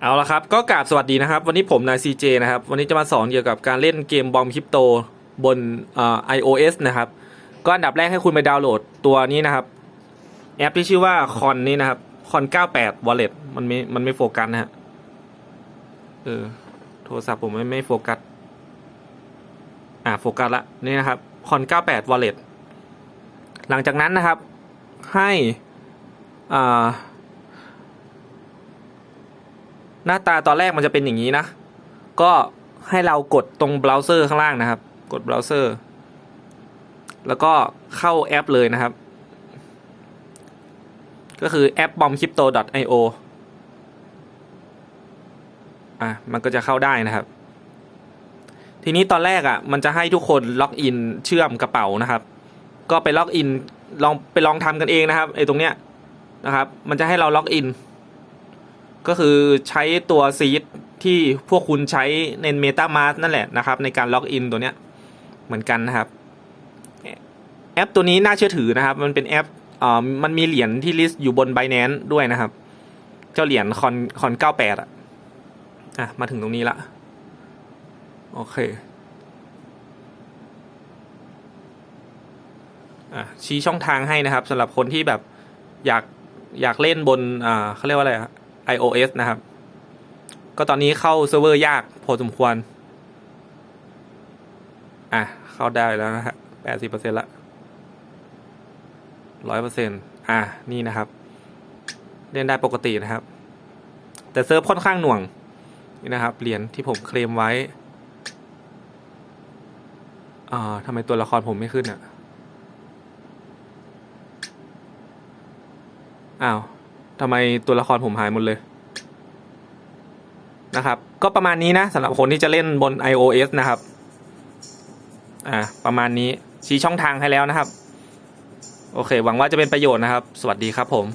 เอาละครับ ก็กราบสวัสดีนะครับ วันนี้ผมนายซีเจนะครับ วันนี้จะมาสอนเกี่ยวกับการเล่นเกมบอมคริปโตบนเอ่อ iOS นะครับ ก็อันดับแรกให้คุณไปดาวน์โหลดตัวนี้นะครับ แอปที่ชื่อว่าคอนนี่นะครับคอน98 wallet มันไม่มันไม่โฟกัสนะฮะเออโทรศัพท์ผมไม่ไม่โฟกัสอ่าโฟกัสละนี่นะครับคอน98 wallet หลังจากนั้นนะครับให้อ่า หน้าตาตอนแรกมันจะเป็นอย่างนี้นะ ก็ให้เรากดตรงเบราว์เซอร์ข้างล่างนะครับ กดเบราว์เซอร์ แล้วก็เข้าแอปเลยนะครับ ก็คือแอป bombcrypto.io อะ มันก็จะเข้าได้นะครับ ทีนี้ตอนแรกอะ มันจะให้ทุกคนล็อกอินเชื่อมกระเป๋านะครับ ก็ไปล็อกอินลองไปลองทำกันเองนะครับไอ้ตรงเนี้ยนะครับ มันจะให้เราล็อกอิน ก็คือใช้ตัวซีดที่พวกคุณใช้ใน MetaMask นั่นแหละนะครับ ในการล็อกอินตัวเนี้ยเหมือนกันนะครับ แอปตัวนี้น่าเชื่อถือนะครับ มันเป็นแอปอ่ามันมีเหรียญที่ลิสต์อยู่บน Binance ด้วยนะครับ เจ้าเหรียญคอนคอน98อะอะ มาถึงตรงนี้ละ โอเคอะชี้ช่องทางให้นะครับสำหรับคนที่แบบอยากอยากเล่นบนอ่าเขาเรียกว่าอะไรอะ iOS นะครับ ก็ตอนนี้เข้าเซิร์ฟเวอร์ยากพอสมควร อะ เข้าได้แล้วนะฮะแปดสิบเปอร์เซ็นต์ละร้อยเปอร์เซ็นต์อะ นี่นะครับ เล่นได้ปกตินะครับ แต่เซิร์ฟค่อนข้างหน่วง นี่นะครับ เหรียญที่ผมเคลมไว้ อ่าทำไมตัวละครผมไม่ขึ้นอะ อ้าว ทำไมตัวละครผมหายหมดเลยนะครับ ก็ประมาณนี้นะสำหรับคนที่จะเล่นบน iOS นะครับ อ่า ประมาณนี้ชี้ช่องทางให้แล้วนะครับ โอเค หวังว่าจะเป็นประโยชน์นะครับ สวัสดีครับผม